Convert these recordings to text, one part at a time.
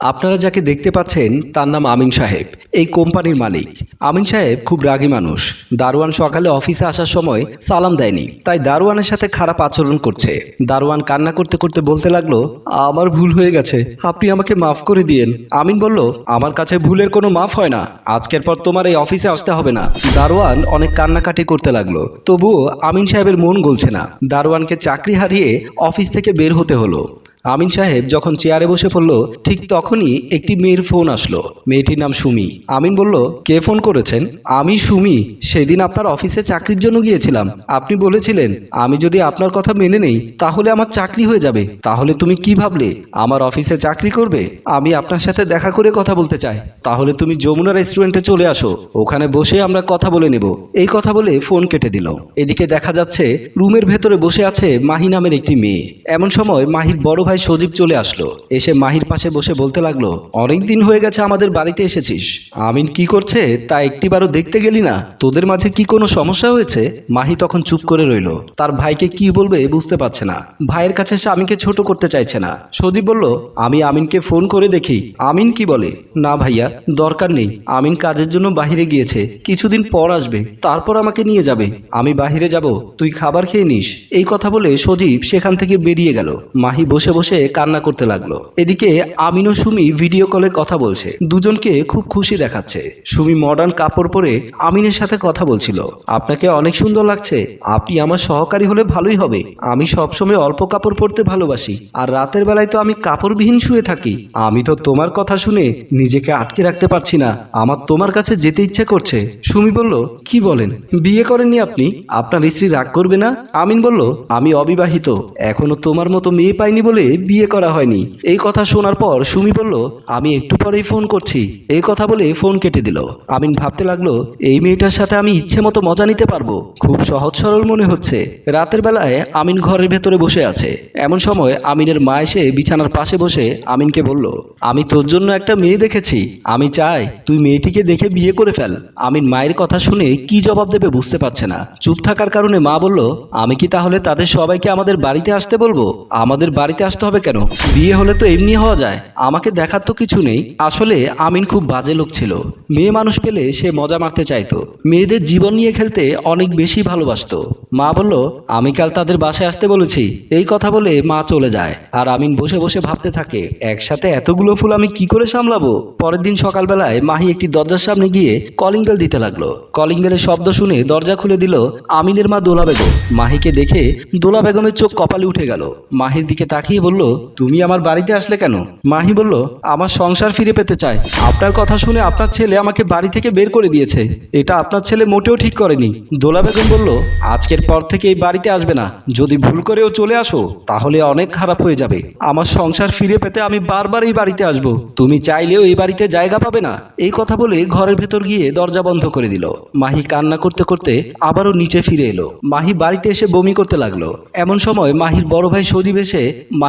আপনারা যাকে দেখতে পাচ্ছেন তার নাম আমিন সাহেব, এই কোম্পানির মালিক। আমিন সাহেব খুব রাগী মানুষ। দারোয়ান সকালে অফিসে আসার সময় সালাম দেয়নি। তাই দারোয়ানের সাথে খারাপ আচরণ করছে। দারোয়ান কান্না করতে করতে বলতে লাগল, আমার ভুল হয়ে গেছে। আপনি আমাকে মাফ করে দিয়েন। আমিন বলল, আমার কাছে ভুলের কোনো মাফ হয় না। আজকের পর তোমার এই অফিসে আসতে হবে না। দারোয়ান অনেক কান্নাকাটি করতে লাগল। তবুও আমিন সাহেবের মন গলছে না। দারোয়ানকে চাকরি হারিয়ে অফিস থেকে বের হতে হলো। আমিন সাহেব যখন চেয়ারে বসে পড়ল, ঠিক তখনই একটি মেয়ের ফোন আসলো। মেয়েটির নাম সুমি। আমিন বলল, কে ফোন করেছেন? আমি সুমি। সেদিন আপনার অফিসে চাকরির জন্য গিয়েছিলাম। আপনি বলেছিলেন, আমি যদি আপনার কথা মেনে নেই, তাহলে আমার চাকরি হয়ে যাবে। তাহলে তুমি কি ভাবলে? আমার অফিসে চাকরি করবে? আমি আপনার সাথে দেখা করে কথা বলতে চাই। তাহলে তুমি যমুনা রেস্টুরেন্টে চলে আসো। ওখানে বসে আমরা কথা বলে নেব। এই কথা বলে ফোন কেটে দিল। এদিকে দেখা যাচ্ছে, রুমের ভেতরে বসে আছে মাহি নামের একটি মেয়ে। এমন সময় মাহির বড় ভাই সজীব চলে আসলো। এসে মাহির পাশে বসে বলতে লাগল অনেক দিন হয়ে গেছে আমাদের বাড়িতে এসেছিস। আমিন কি করছে তা একটিবারও দেখতে গেলি না। তোদের মাঝে কি কোনো সমস্যা হয়েছে? মাহি তখন চুপ করে রইল। তার ভাইকে কি বলবে বুঝতে পারছে না। ভাইয়ের কাছে সে আমিনকে ছোট করতে চাইছে না। সজীব বলল, আমি আমিনকে ফোন করে দেখি। আমিন কি বলে? না ভাইয়া, দরকার নেই। আমিন কাজের জন্য বাহিরে গিয়েছে। কিছুদিন পর আসবে। তারপর আমাকে নিয়ে যাবে। আমি বাহিরে যাব। তুই খাবার খেয়ে নিস। এই কথা বলে সজীব সেখান থেকে বেরিয়ে গেল। মাহি বসে বসে কান্না করতে লাগল। এদিকে আমিন ও সুমি ভিডিও কলে কথা বলছে। দুজনকে খুব খুশি দেখাচ্ছে। সুমি মডার্ন কাপড় পরে আমিনের সাথে কথা বলছিল। আপনাকে অনেক সুন্দর লাগছে। আপনি আমার সহকারী হলে ভালোই হবে। আমি সবসময় অল্প কাপড় পরতে ভালোবাসি। আর রাতের বেলায় তো আমি কাপড়বিহীন শুয়ে থাকি। আমি তো তোমার কথা শুনে নিজেকে আটকে রাখতে পারছি না। আমার তোমার কাছে যেতে ইচ্ছে করছে। সুমি বলল, কি বলেন? বিয়ে করেননি আপনি? আপনার স্ত্রী রাগ করবে না? আমিন বলল, আমি অবিবাহিত। এখনও তোমার মতো মেয়ে পাইনি বলে বিয়ে করা হয়নি। এই কথা শোনার পর সুমি বলল, আমি একটু পরেই ফোন করছি। এই কথা বলে ফোন কেটে দিল। আমিন ভাবতে লাগল, এই মেয়েটার সাথে আমি ইচ্ছে মতো মজা নিতে পারব। খুব সহজ সরল মনে হচ্ছে। রাতের বেলায় আমিন ঘরের ভেতরে বসে আছে। এমন সময় আমিনের মা এসে বিছানার পাশে বসে আমিনকে বলল, আমি তোর জন্য একটা মেয়ে দেখেছি। আমি চাই তুই মেয়েটিকে দেখে বিয়ে করে ফেল। আমিন মায়ের কথা শুনে কি জবাব দেবে বুঝতে পারছে না। চুপ থাকার কারণে মা বলল, আমি কি তাহলে তাদের সবাইকে আমাদের বাড়িতে আসতে বলব? আমাদের বাড়িতে আসতে হবে কেন? বিয়ে হলে তো এমনি হওয়া যায়। আমাকে দেখার তো কিছু নেই। আসলে আমিন খুব বাজে লোক ছিল। মেয়ে মানুষ পেলে সে মজা মারতে চাইতো। মেয়েদের জীবন নিয়ে খেলতে অনেক বেশি ভালোবাসতো। মা বলল, আমি কাল তাদের বাসায় আসতে বলেছি। এই কথা বলে মা চলে যায়। আর আমিন বসে বসে ভাবতে থাকে, একসাথে এতগুলো ফুল আমি কি করে সামলাবো? পরের দিন সকালবেলায় মাহি একটি দরজার সামনে গিয়ে কলিং বেল দিতে লাগল। কলিং বেলের শব্দ শুনে দরজা খুলে দিল আমিনের মা দোলা বেগম। মাহিকে দেখে দোলা বেগমের চোখ কপালে উঠে গেল। মাহির দিকে তাকিয়ে বলল, তুমি আমার বাড়িতে আসলে কেন? মাহি বলল, আমার সংসার ফিরে পেতে চায় আপনার কথা শুনে আপনার ছেলে আমাকে বাড়ি থেকে বের করে দিয়েছে। এটা আপনার ছেলে মোটেও ঠিক করেনি। দোলা বেগম বলল, আজকের পর থেকে এই বাড়িতে আসবে না। যদি ভুল করেও চলে আসো, তাহলে অনেক খারাপ হয়ে যাবে। আমার সংসার ফিরে পেতে আমি বারবার এই বাড়িতে আসব। তুমি চাইলেও এই বাড়িতে জায়গা পাবে না। এই কথা বলে ঘরের ভেতর গিয়ে দরজা বন্ধ করে দিল। মাহি কান্না করতে করতে আবারও নিচে ফিরে এলো। মাহি বাড়িতে এসে বমি করতে লাগল। এমন সময় মাহির বড় ভাই সজীব এসে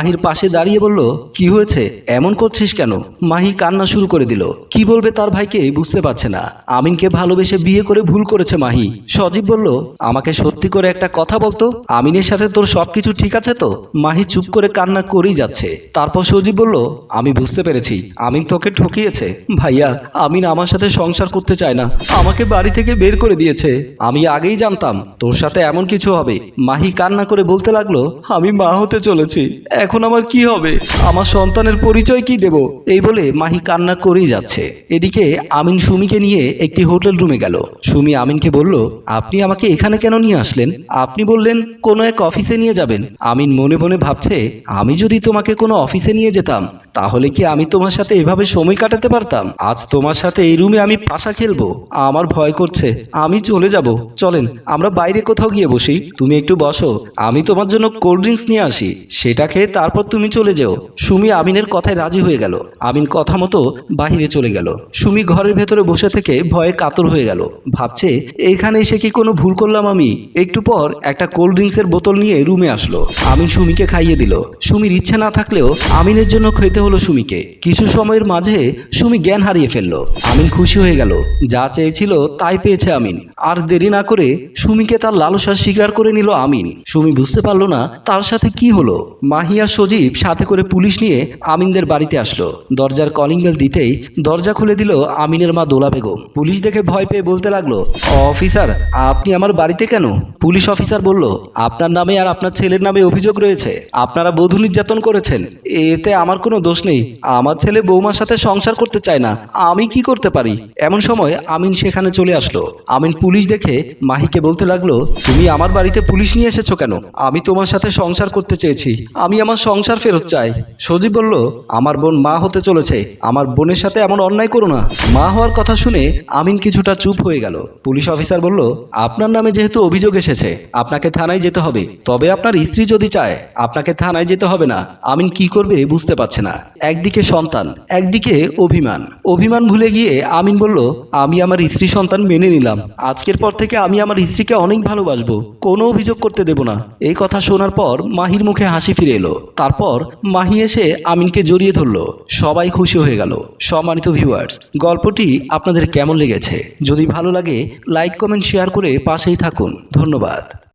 মাহির পাশে দাঁড়িয়ে বলল, কি হয়েছে? এমন করছিস কেন? মাহি কান্না শুরু করে দিল। কি বলবে তার ভাইকে বুঝতে পারছে না। আমিনকে ভালোবেসে বিয়ে করে ভুল করেছে মাহি। সজীব বলল, আমাকে সত্যি করে একটা কথা বলতো? আমিনের সাথে তোর সবকিছু ঠিক আছে তো? মাহি চুপ করে কান্না করেই যাচ্ছে। তারপর সজীব বলল, আমি বুঝতে পেরেছি। আমিন তোকে ঠকিয়েছে। ভাইয়া, আমিন আমার সাথে সংসার করতে চায় না। আমাকে বাড়ি থেকে বের করে দিয়েছে। আমি আগেই জানতাম তোর সাথে এমন কিছু হবে। মাহি কান্না করে বলতে লাগল, আমি মা হতে চলেছি। এখন আমার কি হবে? আমার সন্তানের পরিচয় কি দেব? এই বলে মাহি কান্না করেই যাচ্ছে। এদিকে আমিন সুমিকে নিয়ে একটি হোটেল রুমে গেল। সুমি আমিনকে বলল, আপনি আমাকে এখানে কেন নিয়ে আসলেন? আপনি বললেন কোনো এক অফিসে নিয়ে যাবেন। আমিন মনে মনে ভাবছে, আমি যদি তোমাকে কোনো অফিসে নিয়ে যেতাম তাহলে কি আমি তোমার সাথে এভাবে সময় কাটাতে পারতাম? আজ তোমার সাথে এই রুমে আমি পাশা খেলব। আমার ভয় করছে। আমি চলে যাব। চলেন, আমরা বাইরে কোথাও গিয়ে বসি। তুমি একটু বসো। আমি তোমার জন্য কোল্ড ড্রিঙ্কস নিয়ে আসি। সেটা খেয়ে তারপর তুমি চলে যেও। সুমি আমিনের কথায় রাজি হয়ে গেল। আমিন কথা মতো বাহিরে চলে গেল। সুমি ঘরের ভেতরে বসে থেকে ভয়ে কাতর হয়ে গেল। ভাবছে, এখানে এসে কি কোনো ভুল করলাম আমি? একটু পর একটা কোল্ড ড্রিঙ্কসের বোতল নিয়ে রুমে আসলো। আমিন সুমিকে খাইয়ে দিল। সুমির ইচ্ছে না থাকলেও আমিনের জন্য খেতে হলো সুমিকে। কিছু সময়ের মাঝে সুমি জ্ঞান হারিয়ে ফেলল। আমিন খুশি হয়ে গেল। যা চেয়েছিল তাই পেয়েছে আমিন। আর দেরি না করে সুমিকে তার লালসা স্বীকার করে নিল আমিন। সুমি বুঝতে পারল না তার সাথে কি হলো। মাহিয়া সজীব সাথে করে পুলিশ নিয়ে আমিনদের বাড়িতে আসলো। দরজার কলিং বেল দিতেই দরজা খুলে দিল আমিনের মা দোলা বেগম। পুলিশ দেখে ভয় পেয়ে বলতে লাগল অফিসার, আপনি আমার বাড়িতে কেন? পুলিশ অফিসার বলল, আপনার নামে আর আপনার ছেলের নামে অভিযোগ রয়েছে। আপনারা বধূ নির্যাতন করেছেন। এতে আমার কোনো দোষ নেই। আমার ছেলে বৌমার সাথে সংসার করতে চায় না। আমি কি করতে পারি? এমন সময় আমিন সেখানে চলে আসলো। আমিন পুলিশ দেখে মাহিকে বলতে লাগল, তুমি আমার বাড়িতে পুলিশ নিয়ে এসেছ কেন? আমি তোমার সাথে সংসার করতে চেয়েছি। আমি আমার সংসার ফেরত চাই। সজীব বলল, আমার বোন মা হতে চলেছে। আমার বোনের সাথে এমন অন্যায় করো না। মা হওয়ার কথা শুনে আমিন কিছুটা চুপ হয়ে গেল। পুলিশ অফিসার বলল, আপনার নামে যেহেতু অভিযোগ এসেছে, আপনাকে থানায় যেতে হবে। তবে আপনার স্ত্রী যদি চায়, আপনাকে থানায় যেতে হবে না। আমিন কি করবে বুঝতে পারছে না। একদিকে সন্তান, একদিকে অভিমান। অভিমান ভুলে গিয়ে আমিন বলল, আমি আমার স্ত্রী সন্তান মেনে নিলাম। আজকের পর থেকে আমি আমার স্ত্রীকে অনেক ভালোবাসবো। কোনো অভিযোগ করতে দেব না। এই কথা শোনার পর মাহির মুখে হাসি ফিরে এলো। তারপর মাহি এসে আমিনকে জড়িয়ে ধরলো। সবাই খুশি হয়ে গেল। সম্মানিত ভিউয়ার্স, গল্পটি আপনাদের কেমন লেগেছে? যদি ভালো লাগে, লাইক, কমেন্ট, শেয়ার করে পাশেই থাকুন। ধন্যবাদ।